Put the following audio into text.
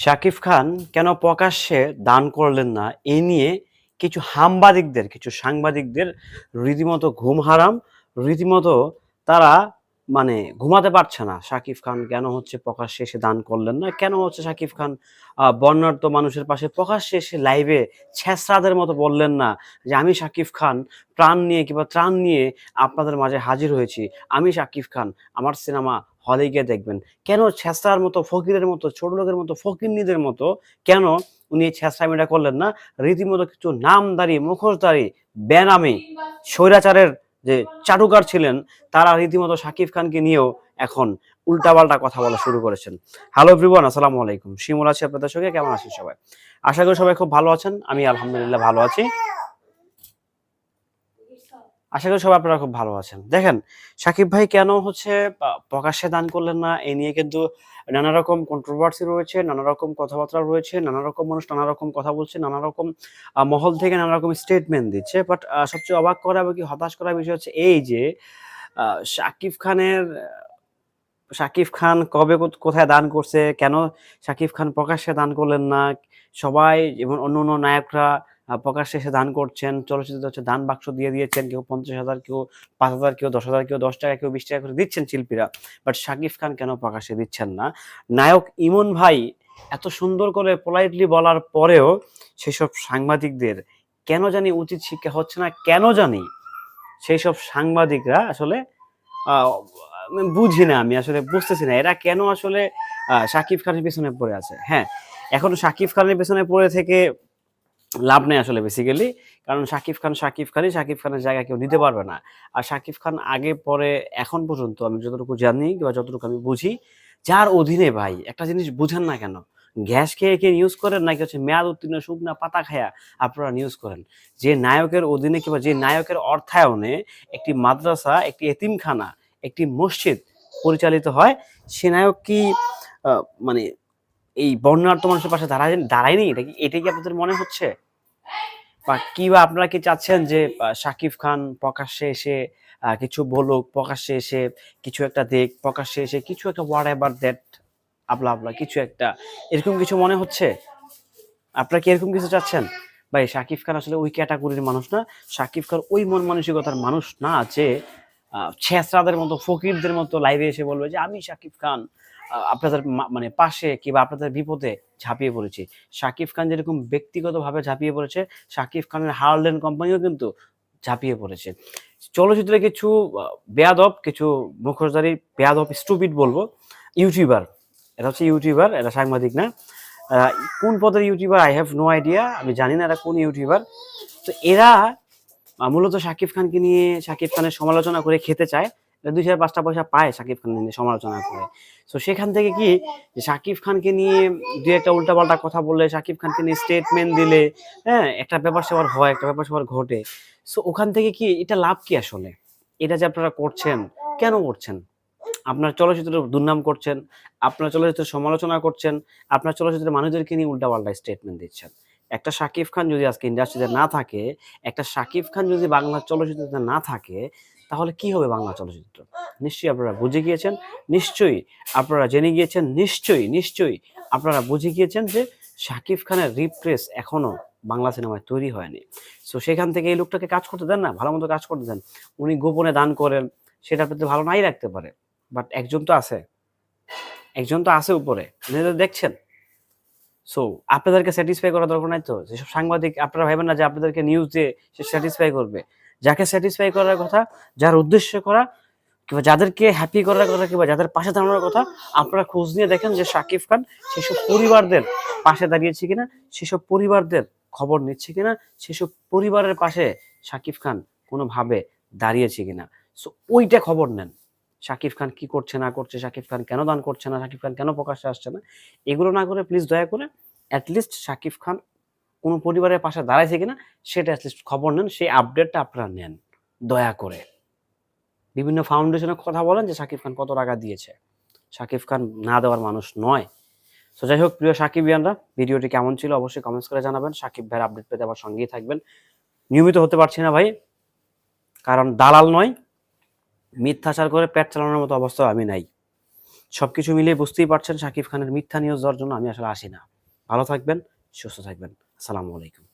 শাকিব খান কেন প্রকাশ্যে দান করলেন না? এ নিয়ে কিছু সাংবাদিকদের কিছু সাংবাদিকদের রীতিমতো ঘুম হারাম। রীতিমতো তারা মানে ঘুমাতে পারছে না। শাকিব খান কেন হচ্ছে প্রকাশ্যে এসে দান করলেন না? কেন হচ্ছে শাকিব খান বর্ণাঢ্য মানুষের পাশে প্রকাশ্যে এসে লাইভে ছেসরাদের মতো বললেন না যে আমি শাকিব খান প্রাণ নিয়ে কিংবা ত্রাণ নিয়ে আপনাদের মাঝে হাজির হয়েছি। আমি শাকিব খান আমার সিনেমা হলে গিয়ে দেখবেন। কেন ছেঁচড়ার মতো ফকিরের মতো ছোট লোকের মতো ফকিরনিদের মতো কেন উনি এই ছেঁচড়ামিটা করলেন না? রীতিমতো কিছু নামদারি মুখোশধারী বেনামি স্বৈরাচারের যে চাটুকার ছিলেন, তারা রীতিমতো শাকিব খানকে নিয়েও এখন উল্টাপাল্টা কথা বলা শুরু করেছেন। হ্যালো এভরিওয়ান আসসালামু আলাইকুম। শিমুল আছি আপনাদের সঙ্গে, কেমন আছেন সবাই? আশা করি সবাই খুব ভালো আছেন। আমি আলহামদুলিল্লাহ ভালো আছি। আশা করি সবাই আপনারা খুব ভালো আছেন। দেখেন, সাকিব ভাই কেন হচ্ছে প্রকাশ্যে দান করলেন না এই নিয়ে কিন্তু নানা রকম কন্ট্রোভার্সি রয়েছে, নানা রকম কথাবার্তা রয়েছে, নানা রকম মানুষ নানা রকম কথা বলছে, নানা রকম মহল থেকে নানা রকম স্টেটমেন্ট দিচ্ছে। বাট সবচেয়ে অবাক করা এবং কি হতাশ করার বিষয় হচ্ছে এই যে শাকিব খানের শাকিব খান কবে কোথ- কোথায় দান করছে, কেন শাকিব খান প্রকাশ্যে দান করলেন না, সবাই যেমন অন্য অন্য নায়করা প্রকাশ্যে এসে দান করছেন চলচ্চিত্রে হচ্ছে দান বাক্স দিয়ে দিয়েছেন, কেউ পঞ্চাশ হাজার, কেউ পাঁচ হাজার, কেউ দশ হাজার, কেউ দশ টাকা, কেউ বিশ টাকা করে দিচ্ছেন শিল্পীরা। বাট শাকিব খান কেন প্রকাশ্যে দিচ্ছেন না? নায়ক ইমন ভাই এত সুন্দর করে পোলাইটলি বলার পরেও সেসব সাংবাদিকদের কেন জানি উচিত শিক্ষা হচ্ছে না, কেন জানি সেই সব সাংবাদিকরা আসলে বুঝি না আমি, আসলে বুঝতেছি না। এরা কেন আসলে শাকিব খানের পেছনে পড়ে আছে? হ্যাঁ এখন শাকিব খানের পেছনে পড়ে থেকে লাভ নেই আসলে বেসিক্যালি কারণ শাকিব খান শাকিব খানই শাকিব খানের জায়গা কেউ নিতে পারবে না। আর শাকিব খান আগে, পরে, এখন পর্যন্ত আমি যতটুকু জানি বা যতটুকু আমি বুঝি, যার অধীনে ভাই, একটা জিনিস বুঝেন না কেন, গ্যাস খেয়ে খেয়ে নিউজ করেন নাকি হচ্ছে মেয়াদ উত্তীর্ণ, শুকনা পাতা খায়া আপনারা নিউজ করেন। যে নায়কের অধীনে কিংবা যে নায়কের অর্থায়নে একটি মাদ্রাসা, একটি এতিমখানা, একটি মসজিদ পরিচালিত হয়, সে নায়ক কি মানে এই বর্ণাঢ্য মানুষের পাশে দাঁড়ায় দাঁড়ায়নি? এটা কি এটাই কি আপনাদের মনে হচ্ছে? বা কি বা আপনারা কি চাচ্ছেন যে শাকিব খান প্রকাশ্যে এসে কিছু বলুক, প্রকাশ্যে এসে কিছু একটা দেখ, প্রকাশ্যে এসে কিছু একটা হোয়াট এভার দ্যাট আপলা আপলা কিছু একটা। এরকম কিছু মনে হচ্ছে? আপনারা কি এরকম কিছু চাচ্ছেন? ভাই, শাকিব খান আসলে ওই ক্যাটাগরির মানুষ না। শাকিব খান ওই মন মানসিকতার মানুষ না যে ছেঁচড়াদের মতো, ফকিরদের মতো লাইভে এসে বলবে যে, আমি শাকিব খান আপনাদের মানে পাশে কিংবা আপনাদের বিপদে ঝাঁপিয়ে পড়েছি। শাকিব খান যেরকম ব্যক্তিগতভাবে ঝাঁপিয়ে পড়েছে, শাকিব খানের হার্লেন কোম্পানিও কিন্তু ঝাঁপিয়ে পড়েছে। চলচ্চিত্রে কিছু বেয়াদব, কিছু মুখোশধারী, বেয়াদব স্টুপিড বলব ইউটিউবার এটা হচ্ছে ইউটিউবার এটা সাংবাদিক না। কোন পদের YouTuber I have no idea আমি জানি না এরা কোন ইউটিউবার তো এরা মূলত শাকিব খানকে নিয়ে শাকিব খানের সমালোচনা করে খেতে চায়। দুই চার পাঁচটা পয়সা পায় শাকিব খান নিয়ে সমালোচনা করে। তো সেখান থেকে কি শাকিব খানকে নিয়ে দুই একটা উল্টাপাল্টা কথা বললে শাকিব খানকে নিয়ে স্টেটমেন্ট দিলে হ্যাঁ একটা ব্যাপার সেবার হয়, একটা ব্যাপার সেবার ঘটে। সো ওখান থেকে কি এটা লাভ কি আসলে? এটা যে আপনারা করছেন, কেন করছেন? আপনার চলচ্চিত্রের দুর্নাম করছেন, আপনার চলচ্চিত্রের সমালোচনা করছেন, আপনার চলচ্চিত্রের মানুষদেরকে নিয়ে উল্টাপাল্টা স্টেটমেন্ট দিচ্ছেন। একটা শাকিব খান যদি আজকে ইন্ডাস্ট্রিতে না থাকে, একটা শাকিব খান যদি বাংলা চলচ্চিত্রতে না থাকে, তাহলে কি হবে বাংলা চলচ্চিত্র? নিশ্চয়ই আপনারা বুঝে গিয়েছেন, নিশ্চয়ই আপনারা জেনে গিয়েছেন, নিশ্চয়ই নিশ্চয়ই আপনারা বুঝে গিয়েছেন যে শাকিব খানের রিপ্রেস এখনও বাংলা সিনেমায় তৈরি হয়নি। সো সেখান থেকে এই লোকটাকে কাজ করতে দেন না, ভালো মতো কাজ করতে দেন। উনি গোপনে দান করেন, সেটা আপনাদের ভালো নাই রাখতে পারে। বাট একজন তো আছে, একজন তো আছে উপরে। আপনারা দেখছেন। সো আপনাদেরকে স্যাটিসফাই করা দরকার নাই তো? যেসব সাংবাদিক, আপনারা ভাবেন না যে আপনাদেরকে নিউজ দিয়ে সে স্যাটিসফাই করবে। যাকে স্যাটিসফাই করার কথা, যার উদ্দেশ্য করা, কিংবা যাদেরকে হ্যাপি করার কথা, কিংবা যাদের পাশে দাঁড়ানোর কথা, আপনারা খোঁজ নিয়ে দেখেন যে শাকিব খান সেসব পরিবারদের পাশে দাঁড়িয়েছে কিনা, সেসব পরিবারদের খবর নিচ্ছে কিনা, সেসব পরিবারের পাশে শাকিব খান কোনোভাবে দাঁড়িয়েছে কিনা। সো ওইটা খবর নেন। শাকিব খান কি করছে, না করছে, শাকিব খান কেন দান করছে, না শাকিব খান কেন প্রকাশ্যে আসছে না, এগুলো না করে প্লিজ দয়া করে অ্যাটলিস্ট শাকিব খান কোনো পরিবারের পাশে দাঁড়াইছে কিনা, সেটা অ্যাটলিস্ট খবর নেন, সেই আপডেটটা আপনারা নেন, দয়া করে। বিভিন্ন ফাউন্ডেশনের কথা বলেন যে শাকিব খান কত টাকা দিয়েছে। শাকিব খান না দেওয়ার মানুষ নয়। তো যাই হোক, প্রিয় সাকিব ইয়ানরা ভিডিওটি কেমন ছিল অবশ্যই কমেন্টস করে জানাবেন। সাকিব ভাইয়ের আপডেট পেতে আবার সঙ্গেই থাকবেন। নিয়মিত হতে পারছি না ভাই, কারণ দালাল নয়। মিথ্যাচার করে পেট চালানোর মতো অবস্থা আমি নাই। সব কিছু মিলিয়ে বুঝতেই পারছেন শাকিব খানের মিথ্যা নিউজ দেওয়ার জন্য আমি আসলে আসি না। ভালো থাকবেন, সুস্থ থাকবেন। আসসালামু আলাইকুম।